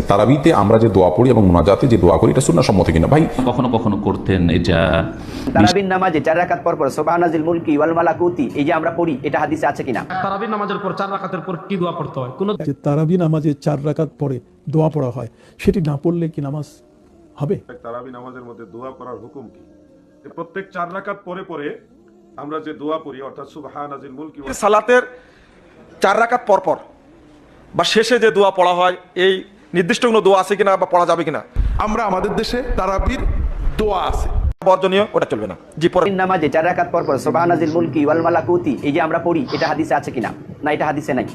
তারাবিতে আমরা যে দোয়া পড়ি এবং মোনাজাতে যে দোয়া করি এটা সুন্না সম্মত কিনা? ভাই কখনো কখনো করতেন এটা তারাবির নামাজে চার রাকাত পর পর সোবাহানাজিল মুলকি ওয়াল মালাকুতি এই যে আমরা পড়ি এটা হাদিসে আছে কিনা? তারাবির নামাজের পর চার রাকাতের পর কি দোয়া পড়তে হয়? কোন যে তারাবি নামাজে চার রাকাত পরে দোয়া পড়া হয় সেটি না পড়লে কি নামাজ হবে? তারাবি নামাজের মধ্যে দোয়া পড়ার হুকুম কি? যে প্রত্যেক চার রাকাত পরে পরে আমরা যে দোয়া পড়ি অর্থাৎ সুবহানাজিল মুলকি সালাতের চার রাকাত পর পর বা শেষে যে দোয়া পড়া হয় এই নির্দিষ্ট কোনো দোয়া আছে কিনা বা পড়া যাবে কিনা? আমরা আমাদের দেশে তারাবির দোয়া আছে। বর্জনীয় ওটা চলবে না। জি পরের নামাজে চার রাকাত পর পর সোবাহানাজিল মুলকি ওয়াল মালাকুতি এই যে আমরা পড়ি এটা হাদিসে আছে কিনা? না এটা হাদিসে নাই।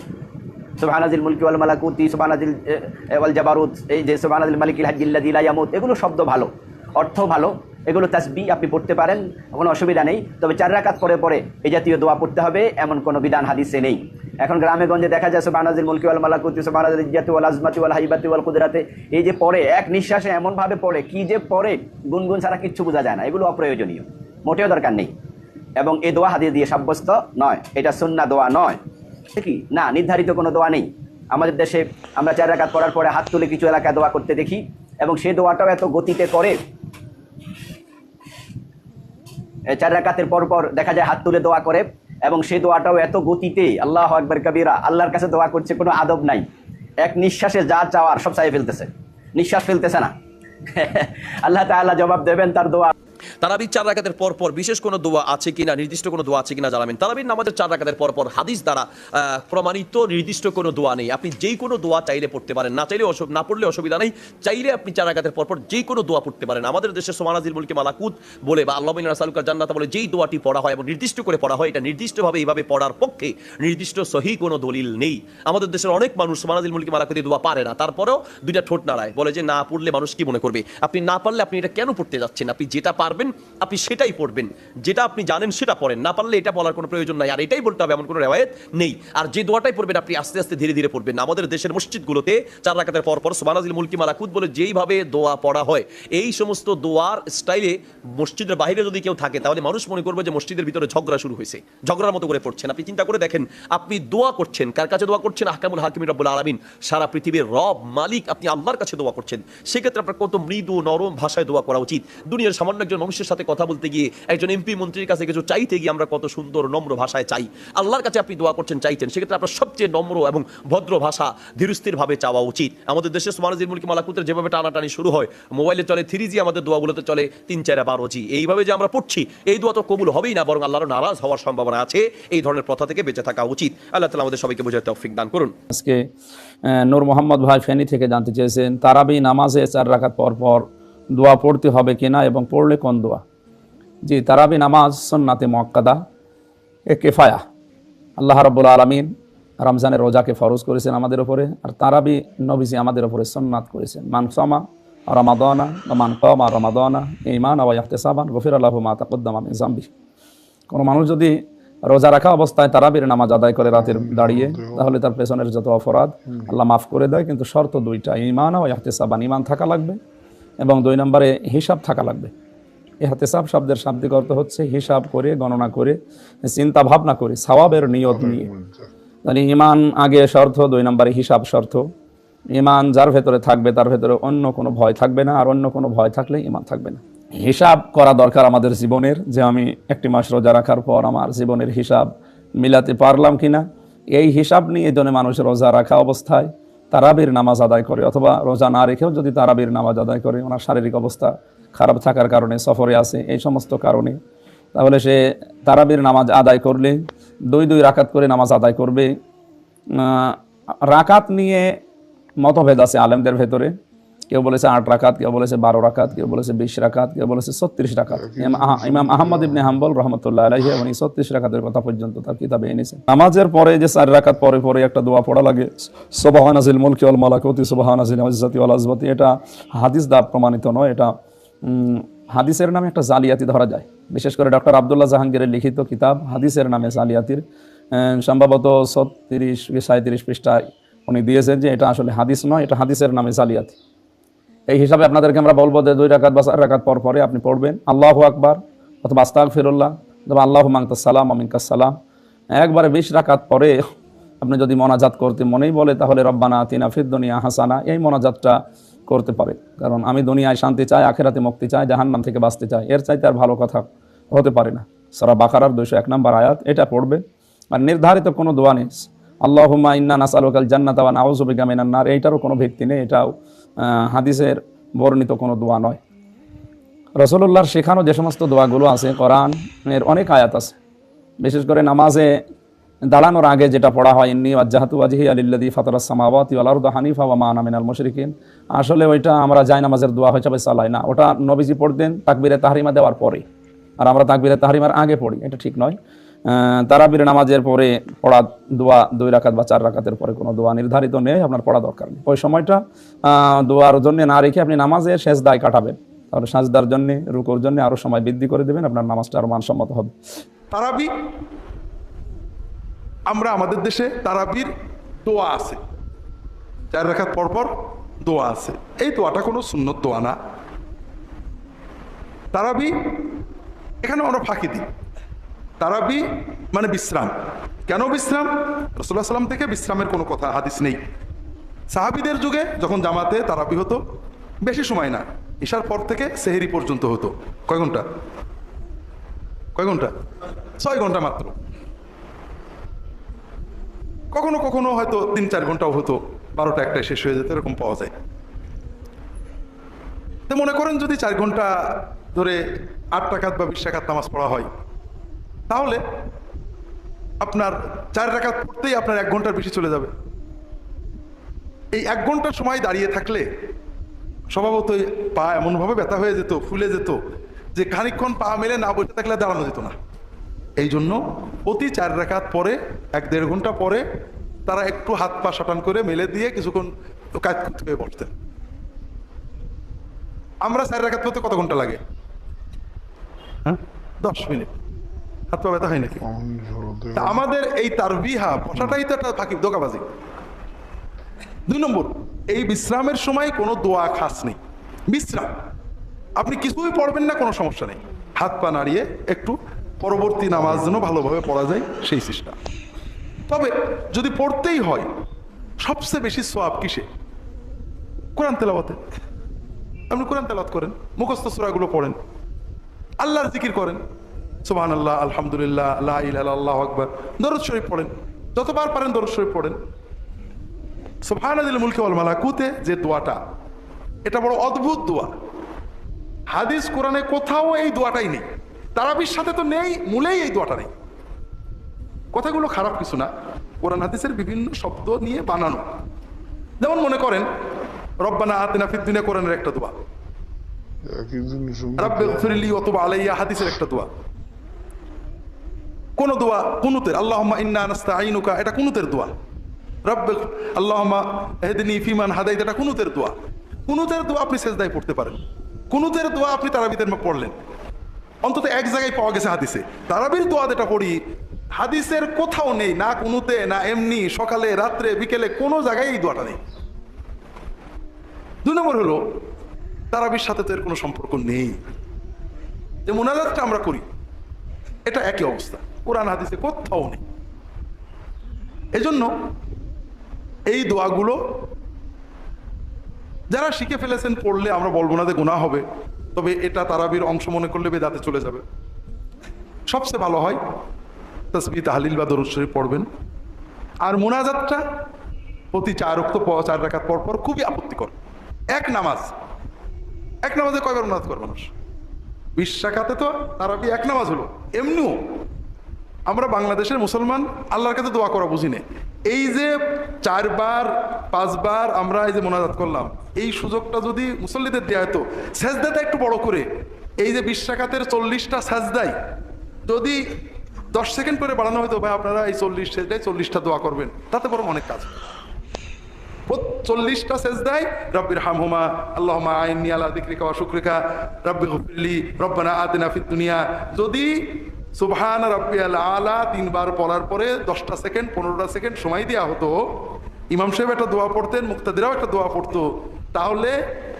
সুবহানাজিল মুলকি ওয়াল মালাকুতি সুবহানাজিল এ, এ, ওয়াল জাবারুত এই যে সুবহানাজিল মালিকিল হাজ্জিল্লাযী লা ইয়ামুত এগুলো শব্দ ভালো অর্থ ভালো এগুলো তাসবি আপনি পড়তে পারেন, কোনো অসুবিধা নেই। তবে চার রাকাত পরে পরে এই জাতীয় দোয়া পড়তে হবে, এমন কোনো বিধান হাদিসে নেই। এখন গ্রামে গঞ্জে দেখা যায় সুবহানাজিল মুলকি ওয়াল মালাকুতি সুবহানাজিল ইজ্জাতি ওয়াল আজমাতি ওয়াল হাইবাতি ওয়াল কুদরাতে এই যে পড়ে, এক নিঃশ্বাসে এমনভাবে পড়ে, কি যে পড়ে, গুনগুন ছাড়া কিচ্ছু বোঝা যায় না। এগুলো অপ্রয়োজনীয়, মোটেও দরকার নেই। এবং এই দোয়া হাদিয়ে দিয়ে সাব্যস্ত নয়, এটা সুন্না দোয়া নয়। কি? না, নির্ধারিত কোনো দোয়া নেই। আমাদের দেশে আমরা চার রাকাত পড়ার পরে হাত তুলে কিছু এলাকায় দোয়া করতে দেখি, এবং সেই দোয়াটাও এত গতিতে করে চার রাকাতের পর দেখা যায় হাত তুলে দোয়া করে এবং সেই দোয়াটাও এত গতিতে, আল্লাহ আকবর কবিরা, আল্লাহর কাছে দোয়া করছে, কোনো আদব নাই। এক নিঃশ্বাসে যা চাওয়ার সব চাই ফেলতেছে। নিঃশ্বাস ফেলতেছে না। আল্লাহ তাল্লাহ জবাব দেবেন তার দোয়া। তারাবির চার রাকাতের পর পর বিশেষ কোনো দোয়া আছে কিনা, নির্দিষ্ট কোনো দোয়া আছে কিনা জানাবেন। তারাবির নামাজের চার রাকাতের পর পর হাদিস দ্বারা প্রমাণিত, নির্দিষ্ট কোনো দোয়া নেই। আপনি যেই কোনো দোয়া চাইলে পড়তে পারেন। না চাইলে না পড়লে অসুবিধা নেই। চাইলে আপনি চার রাকাতের পর পর যেই কোনো দোয়া পড়তে পারেন। আমাদের দেশে সোমানাজিল মুলকে মালাকুত বলে বা আল্লাহ রাসালুকার জান্নাত বলে যেই দোয়াটি পড়া হয় এবং নির্দিষ্ট করে পড়া হয়, এটা নির্দিষ্টভাবে এইভাবে পড়ার পক্ষে নির্দিষ্ট সহি কোনো দলিল নেই। আমাদের দেশের অনেক মানুষ সোমানাজিল মুলকে মালাকুতি দোয়া পারে না। তারপরেও দুইটা ঠোঁট নাড়ায়। বলে যে না পড়লে মানুষ কি মনে করবে? আপনি না পারলে আপনি এটা কেন পড়তে যাচ্ছেন? আপনি যেটা পারবেন আপনি সেটাই পড়বেন। যেটা আপনি জানেন সেটা পড়েন। না পারলে এটা বলার কোনো প্রয়োজন নাই। আর এটাই বলতে হবে, এমন কোনো রেওয়ায়ত নেই। আর যে দোয়াটাই পড়বেন, আপনি আস্তে আস্তে ধীরে ধীরে পড়বেন। আমাদের দেশের মসজিদগুলোতে চার রাকাতের পর পর সুবহানাল্লাহিল মুলকি মালাকুত বলে যেইভাবে দোয়া পড়া হয়, এই সমস্ত দোয়ার স্টাইলে মসজিদের বাইরে যদি কেউ থাকে, তাহলে মানুষ মনে করবে যে মসজিদের ভিতরে ঝগড়া শুরু হয়েছে। ঝগড়ার মতো করে পড়ছেন। আপনি চিন্তা করে দেখেন, আপনি দোয়া করছেন, কার কাছে দোয়া করছেন? আহকামুল হাকিম রব্বুল আলামিন। সারা পৃথিবীর রব, মালিক আপনি আল্লাহর কাছে দোয়া করছেন। সেক্ষেত্রে আপনার কত মৃদু, নরম ভাষায় দোয়া করা উচিত। দুনিয়ার সামান্য একজন মানুষের সাথে কথা বলতে গিয়ে একজন এমপি মন্ত্রীর কাছে কিছু চাইতে গিয়ে আমরা কত সুন্দর, নম্র ভাষায় চাই। আল্লাহর কাছে আপনি দোয়া করছেন চাইছেন সেক্ষেত্রে আপনার সবচেয়ে নম্র এবং ভদ্র ভাষা ধীরস্থিরভাবে চাওয়া উচিত। আমাদের দেশে সুমানজির মুলকি মালাকুতের যেভাবে টানাটানি শুরু হয়, মোবাইলে চলে থ্রি জি আমাদের দোয়াগুলোতে চলে তিন, চার, বারো জি। এইভাবে যে আমরা পড়ছি, এই দোয়া তো কবুল হবেই না, বরং আল্লাহর নারাজ হওয়ার সম্ভাবনা আছে। এই ধরনের প্রথা থেকে বেঁচে থাকা উচিত। আল্লাহ তালা আমাদের সবাইকে বোঝার তৌফিক দান করুন। আজকে নূর মোহাম্মদ ভাই ফেনী থেকে জানতে চেয়েছেন, তারাবি নামাজে চার রাকাত পর পর দোয়া পড়তে হবে কিনা এবং পড়লে কোন দোয়া? জি তারাবি নামাজ সন্নাতে মক্কাদা এ কেফায়া। আল্লাহ রব্বুল আলমিন রমজানের রোজাকে ফরজ করেছেন আমাদের ওপরে আর তারাবি নবীজি আমাদের ওপরে সন্নাত করেছেন। মানসমা রমাদনা মান কমা রমাদনা ইমান আবা ইহতেসাবান গফির আল্লাহ মা তাকদ্দামা মিন জাম্বি কোনো মানুষ যদি রোজা রাখা অবস্থায় তারাবির নামাজ আদায় করে রাতের দাঁড়িয়ে তাহলে তার পেছনের যত অপরাধ আল্লাহ মাফ করে দেয় কিন্তু শর্ত দুইটা ইমান ও ইহতেসাবান। ইমান থাকা লাগবে এবং দুই নম্বরে হিসাব থাকা লাগবে। ইহতেসাব শব্দের শাব্দিক অর্থ হচ্ছে হিসাব করে, গণনা করে, চিন্তা ভাবনা করে, সওয়াবের নিয়ত নিয়ে। মানে ইমান আগে শর্ত, দুই নম্বরে হিসাব শর্ত। ইমান যার ভেতরে থাকবে তার ভেতরে অন্য কোনো ভয় থাকবে না, আর অন্য কোনো ভয় থাকলে ইমান থাকবে না। হিসাব করা দরকার আমাদের জীবনের, যে আমি একটি মাস রোজা রাখার পর আমার জীবনের হিসাব মিলাতে পারলাম কিনা। এই হিসাব নিয়ে জন্য মানুষ রোজা রাখা অবস্থায় তারাবির নামাজ আদায় করে অথবা রোজা না রেখেও যদি তারাবির নামাজ আদায় করে, ওনার শারীরিক অবস্থা খারাপ থাকার কারণে, সফরে আছে, এই সমস্ত কারণে। তাহলে সে তারাবির নামাজ আদায় করলে, দুই দুই রাকাত করে নামাজ আদায় করবে। রাকাত নিয়ে মতভেদ আছে আলেমদের ভেতরে। কেউ বলেছে আট রাকাত, কেউ বলেছে বারো রাকাত, কেউ বলেছে বিশ রাকাত, কেউ বলেছে ছত্রিশ রাকাত। ইমাম আহ- ইমাম আহমদ ইবনে হাম্বল রহমতুল্লাহ আলাহি এবং ছত্রিশ রাকাতের কথা পর্যন্ত তার কিতাবে এনেছে। নামাজের পরে যে চার রাকাত পরে পরে একটা দোয়া পড়া লাগে, সোবাহান আজিল মুলকি আল মালাকতি, সোবাহান ইজ্জতি আল আজবতি এটা হাদিস দা প্রমাণিত নয়, এটা হাদিসের নামে একটা জালিয়াতি ধরা যায়। বিশেষ করে ডক্টর আবদুল্লাহ জাহাঙ্গীরের লিখিত কিতাব হাদিসের নামে জালিয়াতির সম্ভবত ছত্রিশ সাঁত্রিশ পৃষ্ঠায় উনি দিয়েছেন যে এটা আসলে হাদিস নয়, এটা হাদিসের নামে জালিয়াতি। এই হিসাবে আপনাদেরকে আমরা বলব যে দুই রাকাত বা চার রাকাত পর পরে আপনি পড়বেন। আল্লাহ আকবার অথবা আস্তাক ফিরুল্লাহ অথবা আল্লাহ মাংতাসালাম আমিনকাসালাম একবারে বিশ রাকাত পরে আপনি যদি মনাজাত করতে মনেই বলে, তাহলে রব্বানা তিনা ফির দুনিয়া হাসানা, এই মনাজাতটা করতে পারে। কারণ আমি দুনিয়ায় শান্তি চাই, আখেরাতে মুক্তি চাই, জাহান্নাম থেকে বাঁচতে চাই, এর চাইতে আর ভালো কথা হতে পারে না। সারা বাকারার দুইশো এক নম্বর আয়াত এটা পড়বে। আর নির্ধারিত কোনো দোয়া নেই। আল্লাহুম্মা ইন্না নাসালুকাল জান্নাত মিনান নার, এইটারও কোনো ভিত্তি নেই, এটাও হাদিসের বর্ণিত কোনো দোয়া নয়। রসুল্লাহর শেখানো যে সমস্ত দোয়াগুলো আছে কোরআন এর অনেক আয়াত আছে। বিশেষ করে নামাজে দাঁড়ানোর আগে যেটা পড়া হয়, ইন্নি আজ্জাহাতু আজহি আলিল্লাদি ফাতরাস সামাওয়াতি ওয়াল আরদু হানিফা ওয়া মা আনা মিনাল মুশরিকিন। আসলে ওইটা আমরা যাই নামাজের দোয়া হিসাবে চালাই না। ওটা নবীজি পড়তেন তাকবীরে তাহরিমা দেওয়ার পরে আর আমরা তাকবীরে তাহরিমার আগে পড়ি, এটা ঠিক নয়। তারাবির নামাজের পরে পড়া দোয়া, দুই রাকাত বা চার রাকাতের পরে কোনো দোয়া নির্ধারিত নেই, আপনার পড়া দরকার নেই। ওই সময়টা দোয়ার জন্য না রেখে আপনি নামাজের শেষ দায় কাটাবেন। তাহলে সাজদার জন্য, রুকুর জন্য আরও সময় বৃদ্ধি করে দেবেন, আপনার নামাজটা আরও মানসম্মত হবে। তারাবি, আমরা আমাদের দেশে তারাবির দোয়া আছে। চার রেখাত পরপর দোয়া আছে। এই দোয়াটা কোনো সুন্নত দোয়া না। তারাবি, এখানে আমরা ফাঁকি দিই। তারাবি মানে বিশ্রাম। কেন বিশ্রাম? রসুল্লাহ সাল্লাম থেকে বিশ্রামের কোনো কথা, হাদিস নেই। সাহাবিদের যুগে যখন জামাতে তারাবি হতো, বেশি সময় না, ঈশার পর থেকে সেহেরি পর্যন্ত হতো। কয় ঘণ্টা? কয় ঘণ্টা? ছয় ঘণ্টা মাত্র। কখনো কখনো হয়তো তিন চার ঘন্টাও হতো, বারোটা একটায় শেষ হয়ে যেত, এরকম পাওয়া যায়। তো মনে করেন যদি চার ঘণ্টা ধরে আট টাকাত বা বিশ টাকাত নামাজ পড়া হয় তাহলে আপনার চার টাকা পড়তেই আপনার এক ঘণ্টার বেশি চলে যাবে। এই এক ঘণ্টার সময় দাঁড়িয়ে থাকলে স্বভাবতই পা এমনভাবে ব্যথা হয়ে যেত, ফুলে যেত, যে খানিকক্ষণ পা মেলে না বসে থাকলে দাঁড়ানো যেত না। এই জন্য প্রতি চার রেখাত পরে, এক দেড় ঘণ্টা পরে তারা একটু হাত পা সাটান করে মেলে দিয়ে কিছুক্ষণ কাজ করতে হয়ে বসতেন। আমরা চার রেখাত করতে কত ঘণ্টা লাগে? হ্যাঁ? দশ মিনিট। হাত পা ব্যথা হয় নাকি? আমাদের এই তো একটা ফাঁকি দোকাবাজি দুই নম্বর, এই বিশ্রামের সময় কোনো দোয়া খাস নেই। বিশ্রাম। আপনি কিছুই পড়বেন না, কোনো সমস্যা নেই। হাত পা নাড়িয়ে একটু পরবর্তী নামাজ যেন ভালোভাবে পড়া যায়, সেই চেষ্টা। তবে যদি পড়তেই হয়, সবচেয়ে বেশি সোয়াব কিসে? কোরআন তেলাওয়াতে। আপনি কোরআন তেলাওয়াত করেন, মুখস্থ সুরাগুলো পড়েন। আল্লাহর জিকির করেন। সুবহান আল্লাহ আলহামদুলিল্লাহ আল্লাহ আল্লাহ আকবর। দরদ শরীফ পড়েন। যতবার পারেন দরদ শরীফ পড়েন। সুবহানাদিল মুলকি ওয়াল মালাকুতে যে দোয়াটা এটা বড় অদ্ভুত দোয়া। হাদিস কোরআনে কোথাও এই দোয়াটাই নেই। তারাবির সাথে তো নেই মূলেই এই দোয়াটা নেই। কথাগুলো খারাপ কিছু না। কোরআন হাদিসের বিভিন্ন শব্দ নিয়ে বানানো। যেমন মনে করেন রব্বানা আতিনা ফিদ দুনিয়া কোরআনের একটা দোয়া। রাব্বে ফিরলি অথবা আলাইয়া হাদিসের একটা দোয়া। কোন দোয়া কুনুতের, আল্লাহুম্মা ইন্না নাস্তাঈনুকা, এটা কুনুতের দোয়া। রব্বে, আল্লাহুম্মা এহদিনি ফিমান হাদাইত, এটা কুনুতের দোয়া। কুনুতের দোয়া আপনি সেজদায় পড়তে পারেন। কুনুতের দোয়া আপনি তারাবিদের পড়লেন। অন্তত এক জায়গায় পাওয়া গেছে হাদিসে। তারাবির দোয়া যেটা পড়ি, হাদিসের কোথাও নেই, না কুনুতে, না এমনি, সকালে, রাত্রে, বিকেলে, কোনো জায়গায় এই দোয়াটা নেই। দুই নম্বর হলো, তারাবির সাথে তো এর কোনো সম্পর্ক নেই। যে মোনাজাতটা আমরা করি, এটা একই অবস্থা। কোরআন হাদিসে কোথাও নেই। এজন্য এই দোয়াগুলো যারা শিখে ফেলেছেন পড়লে আমরা বলব না যে গুণা হবে, তবে এটা তারাবির অংশ মনে করলে বেদাতে চলে যাবে। সবচেয়ে ভালো হয় তসবি তাহলিল বা দরুদ শরীফ পড়বেন। আর মোনাজাতটা প্রতি চার উক্ত চার রাখার পর পর খুবই আপত্তিকর। এক নামাজ। এক নামাজে কয়বার মোনাজ করে মানুষ? বিশ রাখাতে তো তারাবি এক নামাজ হলো। এমনিও আমরা বাংলাদেশের মুসলমান, আল্লাহর কাছে দোয়া করা বুঝি না। এই যে চারবার, পাঁচবার আমরা এই যে মোনাজাত করলাম, এই সুযোগটা যদি মুসল্লিদের দেওয়া হতো, সেজদাটা একটু বড় করে। এই যে বিশ্বাকাতের চল্লিশটা সেজদাই, যদি দশ সেকেন্ড করে বাড়ানো হতো, ভাই আপনারা এই চল্লিশ সেজদায় চল্লিশটা দোয়া করবেন, তাতে বরং অনেক কাজ। চল্লিশটা সেজদায় রব্বির হামহুমা আল্লাহমা আইনি দিক্রিকা ওয়া শুক্রিকা, রব্বি গফিরলি, রব্বানা আতিনা ফিদ যদি সুবহান রব্বিয়াল আলা তিনবার পড়ার পরে দশটা সেকেন্ড পনেরোটা সেকেন্ড সময় দেওয়া হতো। ইমাম সাহেব একটা দোয়া পড়তেন মুক্তাদিরাও একটা দোয়া পড়তো। তাহলে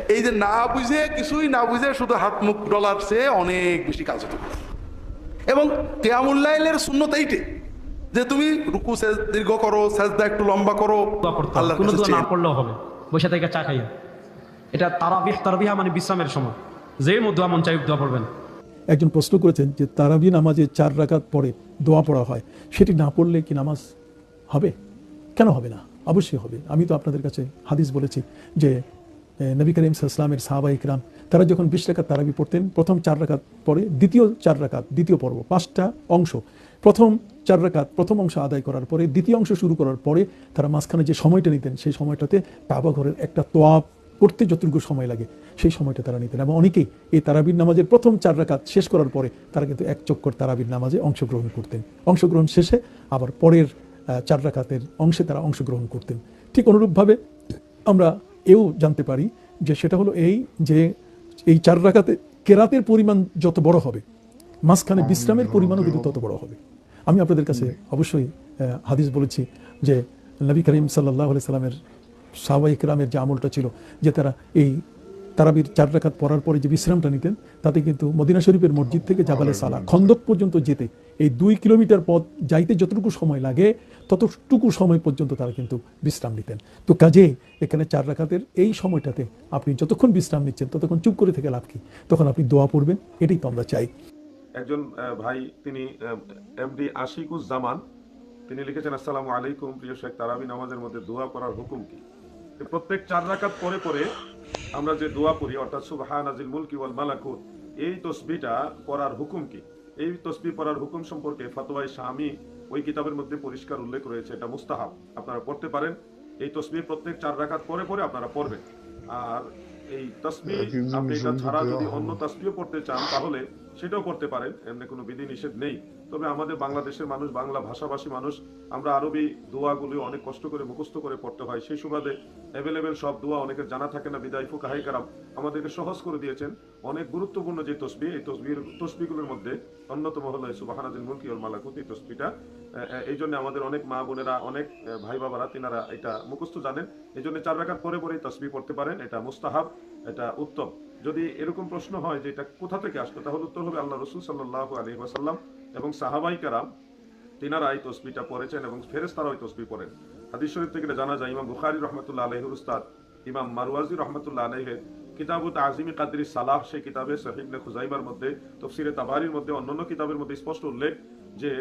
এই যে না বুঝে কিছুই না বুঝে শুধু হাত মুখ ডলার চেয়ে অনেক বেশি কাজ হতো। এবং কেয়ামুল্লাইলের শূন্যত এইটে যে তুমি রুকু দীর্ঘ করো সেজদা একটু লম্বা করো কোনো দোয়া না পড়লেও হবে। বসে থেকে চা খাইয়া এটা তারাবিহ তারাবিহা মানে বিশ্রামের সময়। যে দোয়া মন চাই দোয়া পড়বেন। একজন প্রশ্ন করেছেন যে তারাবি নামাজে চার রাকাত পরে দোয়া পড়া হয়, সেটি না পড়লে কি নামাজ হবে? কেন হবে না? অবশ্যই হবে। আমি তো আপনাদের কাছে হাদিস বলেছি যে নবী করিম ইসলামের সাহাবা ইকরাম, তারা যখন বিশ রাকাত তারাবি পড়তেন, প্রথম চার রাকাত পরে দ্বিতীয় চার রাকাত, দ্বিতীয় পর্ব, পাঁচটা অংশ, প্রথম চার রাকাত, প্রথম অংশ আদায় করার পরে দ্বিতীয় অংশ শুরু করার পরে তারা মাঝখানে যে সময়টা নিতেন, সেই সময়টাতে কাবা ঘরের একটা তোয়াব করতে যতটুকু সময় লাগে সেই সময়টা তারা নিতেন। এবং অনেকেই এই তারাবির নামাজের প্রথম চার রাকাত শেষ করার পরে তারা কিন্তু এক চক্কর তারাবির নামাজে অংশগ্রহণ করতেন। অংশগ্রহণ শেষে আবার পরের চার রাকাতের অংশে তারা অংশগ্রহণ করতেন। ঠিক অনুরূপভাবে আমরা এও জানতে পারি যে সেটা হলো এই যে এই চার রাকাতে কেরাতের পরিমাণ যত বড় হবে মাঝখানে বিশ্রামের পরিমাণও কিন্তু তত বড় হবে। আমি আপনাদের কাছে অবশ্যই হাদিস বলেছি যে নবী করিম সাল্লাহ সাল্লামের সাহাবা ইকরামের যে আমলটা ছিল যে তারা এই তারাবির চার রাকাত পড়ার পরে যে বিশ্রামটা নিতেন তাতে কিন্তু মদিনা শরীফের মসজিদ থেকে জাবালে সালা খন্দক পর্যন্ত যেতে। এই দুই কিলোমিটার পথ যাইতে যতটুকু সময় লাগে ততটুকু সময় পর্যন্ত তারা কিন্তু বিশ্রাম নিতেন। তো কাজে এখানে চার রাকাতের এই সময়টাতে আপনি যতক্ষণ বিশ্রাম নিচ্ছেন ততক্ষণ চুপ করে থেকে লাভ কি? তখন আপনি দোয়া পড়বেন এটাই তো আমরা চাই। একজন ভাই তিনি এমডি আশিকুজ জামান তিনি লিখেছেন, আসসালামু আলাইকুম, প্রিয় শেখ তারাবি, নামাজের মধ্যে দোয়া করার হুকুম কি? প্রত্যেক চার রাকাত পরে পরে আমরা যে দোয়া পড়ি, অর্থাৎ সুবহান আজিল মুলকি ওয়াল মালাকুত, এই তসবিটা পড়ার হুকুম কি? এই তসবি পড়ার হুকুম সম্পর্কে ফতোয়াই স্বামী ওই কিতাবের মধ্যে পরিষ্কার উল্লেখ রয়েছে, এটা মুস্তাহাব। আপনারা পড়তে পারেন। এই তসবি প্রত্যেক চার রাকাত পরে পরে আপনারা পড়বেন। আর এই তসবি আপনি এটা ছাড়া যদি অন্য তসবিও পড়তে চান তাহলে সেটাও করতে পারেন। এমনি কোনো বিধি নিষেধ নেই। তবে আমাদের বাংলাদেশের মানুষ বাংলা ভাষাভাষী মানুষ আমরা আরবি দোয়াগুলি অনেক কষ্ট করে মুখস্থ করে পড়তে হয়। সেই সুবাদে অ্যাভেলেবেল সব দোয়া অনেকের জানা থাকে না বিদায় ফুকাহাই কারাম। আমাদেরকে সহজ করে দিয়েছেন। অনেক গুরুত্বপূর্ণ যে তসবি এই তসবির তসবিগুলোর মধ্যে অন্যতম হলো সুবাহানাদিন মুলকি ওল মালাকুত এই তসবিটা এই জন্য আমাদের অনেক মা বোনেরা, অনেক ভাই বাবারা, তিনারা এটা মুখস্থ জানেন। এই জন্য চার রাখার পরে পরেই তসবি পড়তে পারেন, এটা মুস্তাহাব, এটা উত্তম। যদি এরকম প্রশ্ন হয় যে এটা কোথা থেকে আসলো, তাহলে উত্তর হবে আল্লাহ রসুল সাল্লাহ আলী ওয়াসাল্লাম এবং সাহাবাই কারাম, তিনারা এই তসবিটা পড়েছেন এবং ফেরেস তারা ওই তসবি পড়েন। হাদিস শরীফ থেকে জানা যায়, ইমাম বুখারি রহমতুল্লাহ আলহির উস্তাদ, ইমাম মারওয়াজি রহমতুল্লাহ আলহের কিতাবুত আজিমি কাদরি সালাহ, সেই কিতাবে সহিবনে খুজাইবার মধ্যে, তফসিরে তাবারির মধ্যে, অন্যান্য কিতাবের মধ্যে স্পষ্ট উল্লেখ যে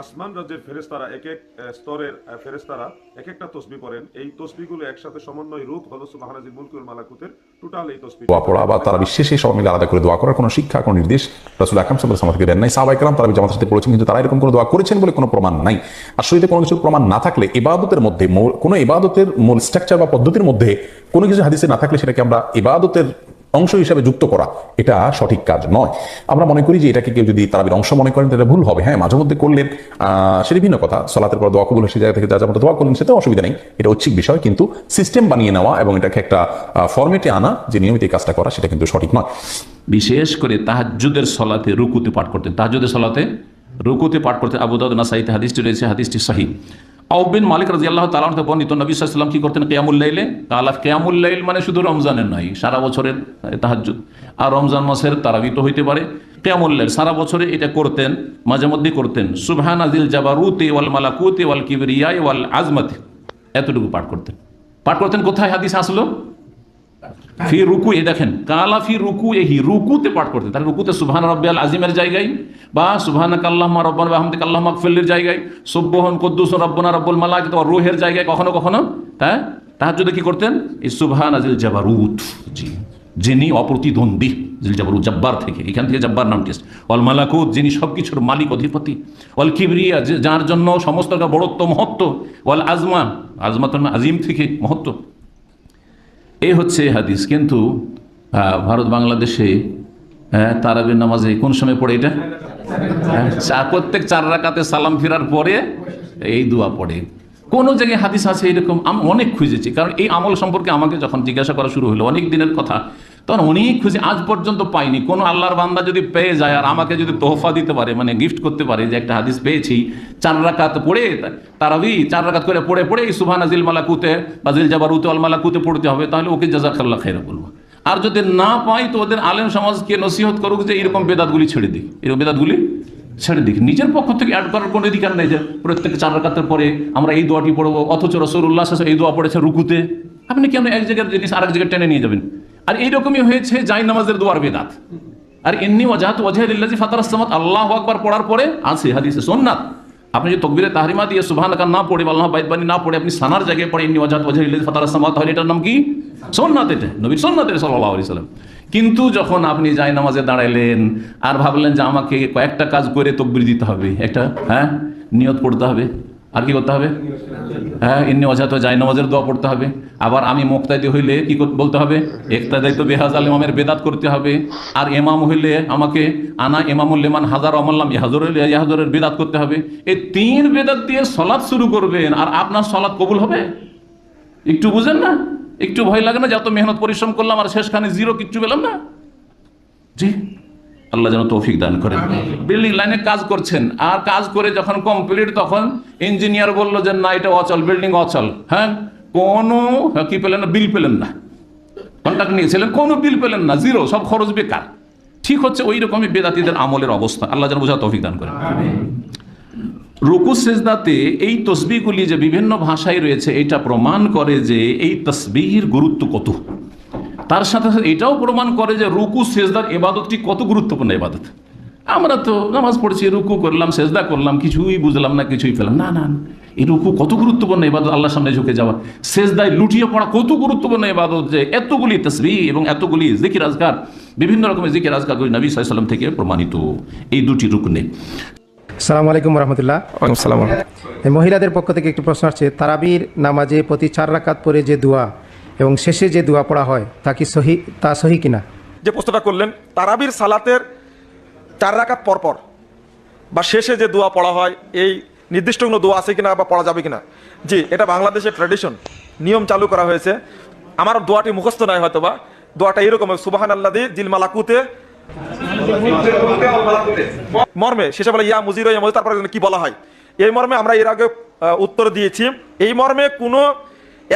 আসমান রাজ্যের ফেরেস্তারা এক এক স্তরের ফেরেস্তারা এক একটা তসবি পড়েন। এই তসবিগুলো একসাথে সমন্বয় রূপ হলো সুবাহানাজিল মুলকুল মালাকুতের টোটাল এই তসবি। দোয়া পড়া বা তারা বিশেষে সব মিলে আলাদা করে দোয়া করার কোনো শিক্ষা, কোনো নির্দেশ রাসুল আকরাম সাল্লাহ আমাদেরকে দেন নাই। সাহাবাই কালাম তারা জামাতের সাথে পড়েছেন, কিন্তু তারা এরকম কোনো দোয়া করেছেন বলে কোনো প্রমাণ নাই। আর শরীরে কোনো কিছুর প্রমাণ না থাকলে ইবাদতের মধ্যে কোনো ইবাদতের মূল স্ট্রাকচার বা পদ্ধতির মধ্যে কোনো কিছু হাদিসে না থাকলে সেটাকে আমরা ইবাদতের অংশ হিসাবে যুক্ত করা এটা সঠিক কাজ নয়। আমরা মনে করি যে এটাকে কেউ যদি তারাবির অংশ মনে করেন তাহলে ভুল হবে। হ্যাঁ মাঝে মধ্যে করলেন আহ, সেটা ভিন্ন কথা। সলাতের পর দোয়া কবুল সেই জায়গা থেকে যা যাব দোয়া করলেন সেটা অসুবিধা নেই। এটা ঐচ্ছিক বিষয় কিন্তু সিস্টেম বানিয়ে নেওয়া এবং এটাকে একটা ফর্মেটে আনা যে নিয়মিত এই কাজটা করা সেটা কিন্তু সঠিক নয়। বিশেষ করে তাহাজ্জুদের সলাতে রুকুতে পাঠ করতেন। তাহাজ্জুদের সলাতে রুকুতে পাঠ করতেন। দাউদ নাসাইতে হাদিসটি রয়েছে হাদিসটি সহি আউবিন মালিক রাজি আল্লাহ তালা থেকে বর্ণিত নবী সাল্লাম কি করতেন কেয়ামুল্লাইলে কেয়ামুল লাইল মানে শুধু রমজানের নয় সারা বছরের তাহাজুদ আর রমজান মাসের তারাবি তো হইতে পারে। কেয়ামুল লাইল সারা বছরে এটা করতেন, মাঝে মধ্যে করতেন। সুবহান আজিল জাবারুতে ওয়াল মালাকুতে ওয়াল কিবরিয়া ওয়াল আজমাতে। এতটুকু পাঠ করতেন। পাঠ করতেন কোথায় হাদিস আসলো? ফি রুকু এ দেখেন, কালা ফি রুকু এহি রুকুতে পাঠ করতে। তার রুকুতে সুবহান রব্বিয়াল আজিমের জায়গায় বা সুবহান কাল্লাহমা রব্বান আহমদিক আল্লাহ মাকফিল্লির জায়গায় সুব্বহন কুদ্দুস রব্বনা রব্বুল মালাকিত ওয়া রুহের জায়গায় কখনো কখনো হ্যাঁ তাহাজ্জুদে কি করতেন? এই সুবহান আজিল জাবারুত, জি, যিনি অপ্রতিদ্বন্দ্বী জিল জাবারুত, জব্বার থেকে, এখান থেকে জব্বার নামটি এসেছে। ওয়াল মালাকুত, যিনি সবকিছুর মালিক, অধিপতি। ওয়াল কিবরিয়া যার জন্য সমস্ত বড়ত্ব, মহত্ব। আজমা আজমা তো আজিম থেকে মহত্ব। এই হচ্ছে হাদিস। কিন্তু ভারত বাংলাদেশে তারাবির নামাজে কোন সময় পড়ে এটা? প্রত্যেক চার রাকাতে সালাম ফেরার পরে এই দোয়া পড়ে। কোন জায়গায় হাদিস আছে এরকম? আমি অনেক খুঁজেছি। কারণ এই আমল সম্পর্কে আমাকে যখন জিজ্ঞাসা করা শুরু হলো, অনেক দিনের কথা। তখন অনেক খুশি, আজ পর্যন্ত পাইনি। কোনো আল্লাহর বান্দা যদি পেয়ে যায় আর আমাকে যদি তোহফা দিতে পারে মানে গিফট করতে পারে যে একটা হাদিস পেয়েছি, চার রাকাত পড়ে তারাবি, চার রাকাত করে পড়ে পড়ে এই সুবহান আজিল মালাকুতে বা জিল জাবারুতে আল মালাকুতে পড়তে হবে, তাহলে ওকে জাজাকাল্লাহ খেরে বলব। আর যদি না পাই, তো ওদের আলেম সমাজকে নসিহত করুক যে এরকম বেদাতগুলি ছেড়ে দিই এরকম বেদাতগুলি ছেড়ে দিক। নিজের পক্ষ থেকে অ্যাড করার কোনো অধিকার নেই যে প্রত্যেক চার রাকাতের পরে আমরা এই দোয়াটি পড়ব, অথচ রসর রসুল্লাহ এই দোয়া পড়েছে রুকুতে। আপনি কেন এক জায়গার জিনিস আরেক জায়গায় টেনে নিয়ে যাবেন? আর এইরকমই হয়েছে জাই নামাজের দোয়ার বেদাত। আর এমনি ওয়াজাহাত ওয়াজাহিল্লাজি ফাতার সামাত, আল্লাহ আকবার পড়ার পরে আছে হাদিসে সোননাথ আপনি যদি তকবিরে তাহরিমা দিয়ে সুবহান আকার না পড়ে আল্লাহ বাইদবানি না পড়ে, আপনি সানার জায়গায় পড়ে এমনি ওয়াজাহাত ওয়াজাহিল্লাজি ফাতার সামাত, তাহলে এটার নাম কি? সোননাথ এটা। নবীর সোননাথ এটা সাল্লাহ আলি সাল্লাম কিন্তু যখন আপনি যাই নামাজে দাঁড়াইলেন, আর ভাবলেন যে আমাকে কয়েকটা কাজ করে তকবির দিতে হবে, একটা হ্যাঁ নিয়ত পড়তে হবে আর কি করতে হবে? হ্যাঁ এমনি অজাত যাই নামাজের দোয়া পড়তে হবে। আবার আমি মোক্তাদি হইলে কি বলতে হবে? একতাদাই তো বেহাজ আল ইমামের বেদাত করতে হবে। আর এমাম হইলে আমাকে আনা এমামুল লেমান হাজার অমল্লাম ইহাজরের ইহাজরের বেদাত করতে হবে। এই তিন বেদাত দিয়ে সলাৎ শুরু করবেন, আর আপনার সলাৎ কবুল হবে? একটু বুঝেন না? একটু ভয় লাগে না যে এত মেহনত, পরিশ্রম করলাম আর শেষখানে জিরো কিচ্ছু পেলাম না? জি। আল্লাহ যেন তৌফিক দান করেন। বিল্ডিং লাইনে কাজ করছেন আর কাজ করে যখন কমপ্লিট তখন ইঞ্জিনিয়ার বলল যে না এটা অচল বিল্ডিং অচল। হ্যাঁ কোনো হ্যাঁ, কি পেলেন না? বিল পেলেন না। কন্ট্রাক্ট নিয়েছিলেন কোনো বিল পেলেন না জিরো সব খরচ বেকার। ঠিক হচ্ছে ওই রকমই বেদাতিদের আমলের অবস্থা। আল্লাহ যেন বোঝা তৌফিক দান করেন। রুকু সেজদাতে এই তসবিগুলি যে বিভিন্ন ভাষায় রয়েছে এটা প্রমাণ করে যে এই তসবির গুরুত্ব কত। তার সাথে সাথে এটাও প্রমাণ করে যে রুকু সেজদার এবাদতটি কত গুরুত্বপূর্ণ এবাদত আমরা তো নামাজ পড়ছি রুকু করলাম সেজদা করলাম কিছুই বুঝলাম না কিছুই পেলাম না। না। এই রুকু কত গুরুত্বপূর্ণ এবাদত আল্লাহ সামনে ঝুঁকে যাওয়া। সেজদায় লুটিয়ে পড়া কত গুরুত্বপূর্ণ এবাদত যে এতগুলি তসবি এবং এতগুলি জিকির আজকার বিভিন্ন রকমের জিকির আজকার নবী সাল্লাম থেকে প্রমাণিত। এই দুটি রুকনে সালাম আলাইকুম রহমতুল্লাহ সালাম। মহিলাদের পক্ষ থেকে একটি প্রশ্ন আসছে তারাবির নামাজে প্রতি চার রাকাত পরে যে দোয়া এবং শেষে যে দোয়া পড়া হয়, তা কি সহি, তা সহি কিনা? যে প্রশ্নটা করলেন, তারাবির সালাতের চার রাকাত পরপর বা শেষে যে দোয়া পড়া হয়, এই নির্দিষ্ট কোনো দোয়া আছে কিনা বা পড়া যাবে কিনা? জি, এটা বাংলাদেশের ট্র্যাডিশন নিয়ম চালু করা হয়েছে। আমার দোয়াটি মুখস্থ নয় হয়তো বা দোয়াটা এরকম সুবাহান আল্লাহ দি জিল মালাকুতে মর্মে, শেষে বলে, ইয়া মুজির ইয়া মুজির তারপরে কি বলা হয়। এই মর্মে আমরা এর আগে উত্তর দিয়েছি। এই মর্মে কোনো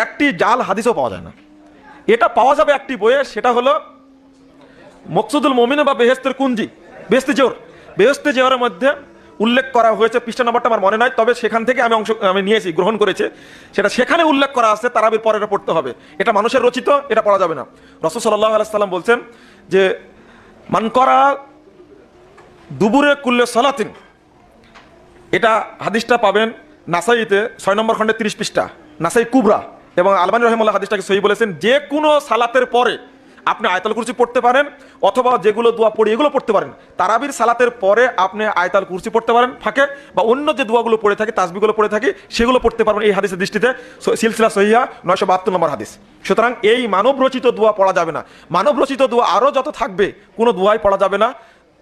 একটি জাল হাদিসও পাওয়া যায় না। এটা পাওয়া যাবে একটি বইয়ে, সেটা হলো মকসুদুল মমিনে বা বেহেস্তের কুঞ্জি, বেহেস্তে জোর। বেহেস্তে জোরের মধ্যে উল্লেখ করা হয়েছে, পৃষ্ঠা নাম্বারটা আমার মনে নয় তবে সেখান থেকে আমি অংশ আমি নিয়েছি, গ্রহণ করেছে। সেটা সেখানে উল্লেখ করা আছে, তারাবির পরে পড়তে হবে। এটা মানুষের রচিত, এটা পড়া যাবে না। রসদ সাল্লাহ আলাইসাল্লাম বলছেন যে, মান করা দুপুরে কুল্লে সলাতিন, এটা হাদিসটা পাবেন নাসাইতে, ছয় নম্বর খণ্ডে তিরিশ পৃষ্ঠা, নাসাই কুবরা। এবং আলমানি রহমুল্লাহ হাদিসটাকে সহি বলেছেন, যে কোনো সালাতের পরে আপনি আয়তাল কুরসি পড়তে পারেন অথবা যেগুলো দোয়া পড়ি এগুলো পড়তে পারেন। তারাবির সালাতের পরে আপনি আয়তাল কুরসি পড়তে পারেন, ফাঁকে, বা অন্য যে দোয়াগুলো পড়ে থাকে তাসবিগুলো পড়ে থাকে, সেগুলো পড়তে পারবেন এই হাদিসের দৃষ্টিতে। সিলসিলা সহিয়া নয়শো বাহাত্তর নম্বর হাদিস। সুতরাং এই মানব রচিত দোয়া পড়া যাবে না। মানব রচিত দোয়া আরও যত থাকবে, কোনো দোয়াই পড়া যাবে না।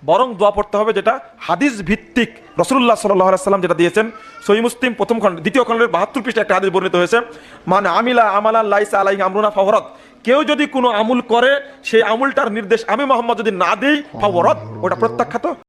বরং দোয়া পড়তে হবে যেটা হাদিস ভিত্তিক। রসুল্লাহ সাল্লাম যেটা দিয়েছেন সহি মুসলিম প্রথম খণ্ড, দ্বিতীয় খণ্ডের বাহাত্তর পৃষ্ঠে একটা হাদিস বর্ণিত হয়েছে মানে আমিলা আমালা লাইসা আলাই আমরুনা ফাহরত। কেউ যদি কোনো আমুল করে, সেই আমুলটার নির্দেশ আমি মোহাম্মদ যদি না দিই, ফাহরত, ওটা প্রত্যাখ্যাত।